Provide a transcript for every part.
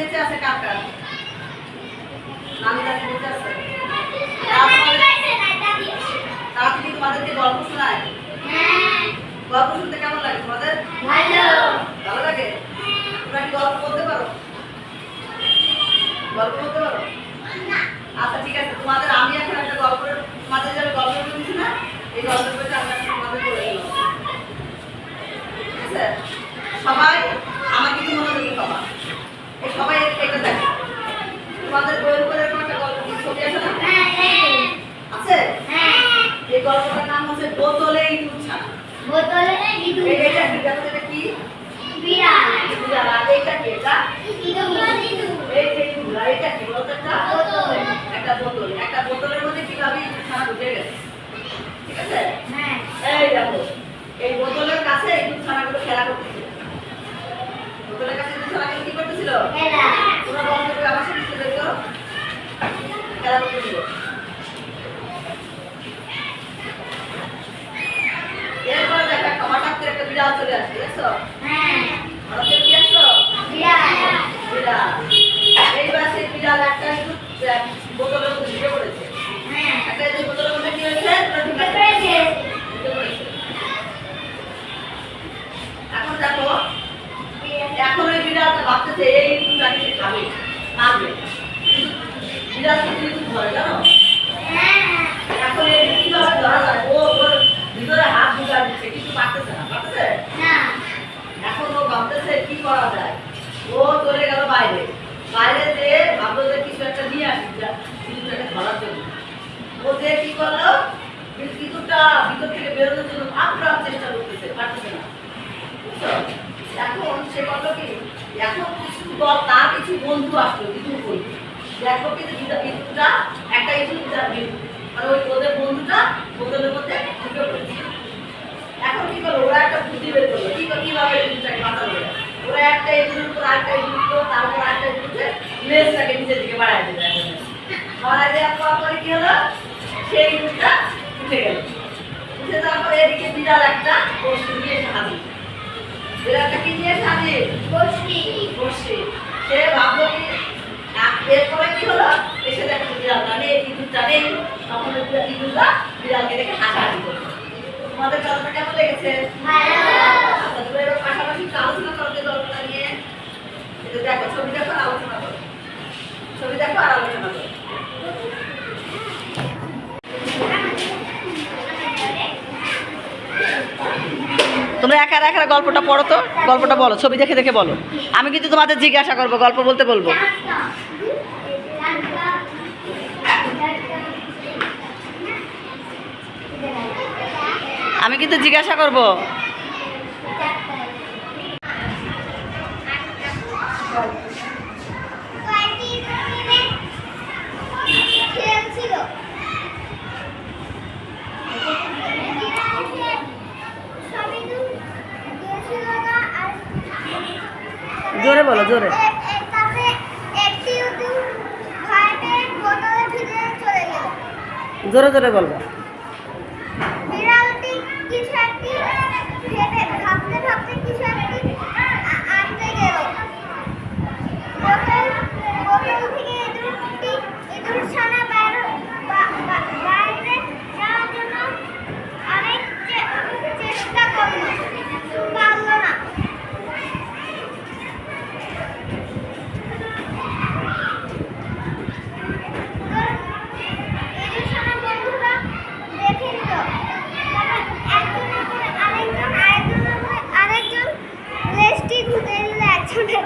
বেঁচে আছে কার কার? নানি দাদি বেঁচে আছে। তারা কি তোমাদেরকে গল্প শোনায়? গল্প শুনতে কেমন লাগে তোমাদের? ভালো। লাগে? তোমরা কি গল্প বলতে পারো? গল্প বলতে পারো? আচ্ছা ঠিক আছে। তোমাদের আমি এখন একটা গল্প তোমাদের যারা গল্প শুনছি না এই গল্পের বইটা আমরা এখন তোমাদের বলে দিলাম ঠিক আছে সবাই আমাকে কি মনে দেখি বাবা এই সবাই এটা দেখো তোমাদের বইয়ের উপরে এরকম একটা গল্প ছবি আছে না? আছে? এই গল্পটার নাম হচ্ছে বোতলে ইঁদুর ছানা। বোতলে ইঁদুর এটা কি? বিড়াল। বিড়াল। এটা কি এটা ইঁদুর ইঁদুর এই যে ইঁদুর আর এইটা কি বলতো একটা বোতল। একটা বোতল একটা বোতলের মধ্যে কীভাবে ইঁদুর ছানা ঢুকে গেছে ঠিক আছে হ্যাঁ এই দেখো এই বোতলের কাছে ইঁদুর ছানাগুলো খেলা করতেছিল বোতলের কাছে ইঁদুর ছানাগুলো কি করতেছিল খেলা তোমরা বন্ধ করে আমার সাথে চলে যেত খেলা করতেছিল এরপর দেখো একটা চলে হ্যাঁ। কি বিড়াল এইবার সেই বিড়াল একটা ইঁদুর বোতলের মধ্যে ঢুকে পড়েছে। একটা ইঁদুর বোতলের মধ্যে কি হয়েছে? পুরো ঢুকে ঢুকে পড়েছে। ঢুকে পড়েছে। এখন দেখো এখন ওই বিড়ালটা ভাবতেছে এই সে খাবে মারবে বিড়াল কিন্তু ধরে জানো হ্যাঁ এখন এই কীভাবে ধরা যায় ও ওর ভিতরে হাত ঢুকা দিচ্ছে কিন্তু পারতেছে না পারতেছে না এখন ও ভাবতেছে কি করা যায়। ও চলে গেল বাইরে। বাইরে যে ভাবলো যে কিছু একটা নিয়ে আসি ইঁদুরটাকে ধরার জন্য। ও যে কি করল? ইঁদুরটা ভিতর থেকে বেরোনোর জন্য আপ্রাণ চেষ্টা করতেছে, পারতেছে না। এখন সে করল কি? এখন কিছু দল তার কিছু বন্ধু আসলো, ইঁদুর বন্ধু দেখো কিন্তু ইঁদুর- ইঁদুরটা একটা ইঁদুর যা- মানে ওই ওদের বন্ধুটা বোতলের মধ্যে ঢুকে পড়েছে এখন কি করল ওরা একটা বুদ্ধি বের করল কি করে- কীভাবে ইঁদুরটাকে বাঁচানো ওরা একটা ইঁদুরের উপর আরেকটা ইঁদুর দিল তারপর আরেকটা ইঁদুরকে লেজটাকে নিচের দিকে বাড়ায় দিল বাড়ায় দেওয়ার পর পরে কি হলো? সেই ইঁদুরটা উঠে গেল। উঠে যাওয়ার এদিকে বিড়াল একটা বসে এসে হাজির। বিড়ালটা কি এসে হাজির? বসি। বসে। সে ভাবলো কি এরপরে কি হলো? এসে দেখো বিড়ালটা নেই ইঁদুরটা নেই। তখন ইঁদুরটা বিড়ালকে দেখে হাসাহাসি করল। তোমাদের গল্পটা কেমন লেগেছে? ভালো আচ্ছা, তোমরা এবার পাশাপাশি একটু আলোচনা করো যে গল্পটা নিয়ে এটা দেখো ছবি দেখো আর আলোচনা করো ছবি দেখো আর আলোচনা করো তোমরা একা একা গল্পটা পড়ো তো? গল্পটা বলো, ছবি দেখে দেখে বলো। আমি কিন্তু তোমাদের জিজ্ঞাসা করব, গল্প বলতে বলব। আমি কিন্তু জিজ্ঞাসা করব। খেলছিল সবই তো গিয়েছিল না আর জোরে বলো জোরে। জোরে জোরে বলব বিড়ালটি কিছু একটি ভেবে ভাবতে ভাবতে কিছু একটি আ- আনতে গেল বোতল বোতল থেকে ইঁদুরটি ইঁদুর ছানা বাইরে বা- বা- বাইরে যাওয়ার জন্য অনেক চে- চেষ্টা করল পারল না এডিশনের বন্ধুরা দেখে নিল তারপর একজনের পরে আরেকজন আরেকজনের পরে আরেকজন লেজটি ধুতে দিল একজনের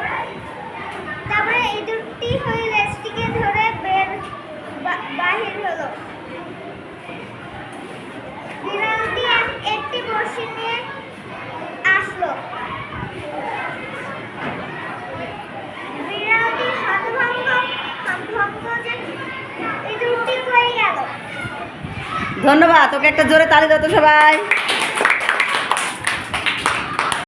তারপরে ইঁদুরটি হয়ে লেজটিকে ধরে বের বা- বাহির হলো বিড়ালটি এক- একটি বড়শি নিয়ে আসলো বিড়ালটি হতভম্ব ভক্ত যে ইঁদুরটি হয়ে গেল ধন্যবাদ তোকে একটা জোরে তালি দাও তো সবাই।